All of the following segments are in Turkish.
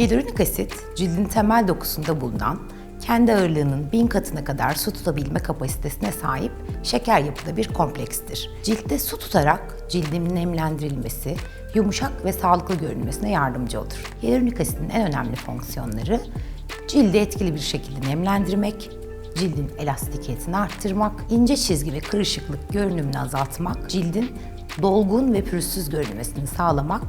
Hidrolik asit, cildin temel dokusunda bulunan, kendi ağırlığının bin katına kadar su tutabilme kapasitesine sahip şeker yapıda bir komplekstir. Ciltte su tutarak cildin nemlendirilmesi, yumuşak ve sağlıklı görünmesine yardımcı olur. Hyaluronik asitin en önemli fonksiyonları cildi etkili bir şekilde nemlendirmek, cildin elastikiyetini arttırmak, ince çizgi ve kırışıklık görünümünü azaltmak, cildin dolgun ve pürüzsüz görünmesini sağlamak,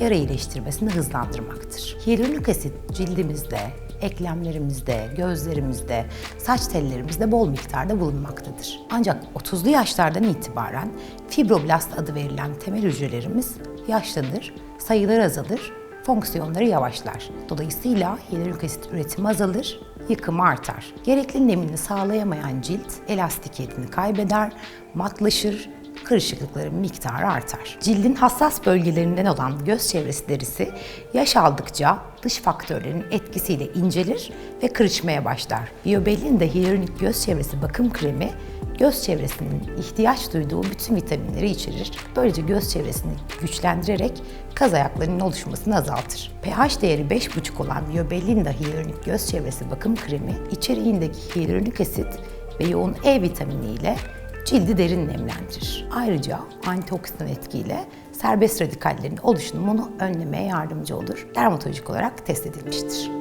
yara iyileştirmesini hızlandırmaktır. Hyaluronik asit cildimizde, eklemlerimizde, gözlerimizde, saç tellerimizde bol miktarda bulunmaktadır. Ancak 30'lu yaşlardan itibaren fibroblast adı verilen temel hücrelerimiz yaşlanır, sayıları azalır, fonksiyonları yavaşlar. Dolayısıyla hyaluronik asit üretimi azalır, yıkımı artar. Gerekli nemini sağlayamayan cilt elastikiyetini kaybeder, matlaşır, kırışıklıkların miktarı artar. Cildin hassas bölgelerinden olan göz çevresi derisi yaş aldıkça dış faktörlerin etkisiyle incelir ve kırışmaya başlar. Biobellin'de hyaluronik göz çevresi bakım kremi göz çevresinin ihtiyaç duyduğu bütün vitaminleri içerir. Böylece göz çevresini güçlendirerek kaz ayaklarının oluşmasını azaltır. pH değeri 5,5 olan Biobellin'de hyaluronik göz çevresi bakım kremi içeriğindeki hyaluronik asit ve yoğun E vitamini ile cildi derin nemlendirir. Ayrıca antioksidan etkiyle serbest radikallerin oluşumunu önlemeye yardımcı olur. Dermatolojik olarak test edilmiştir.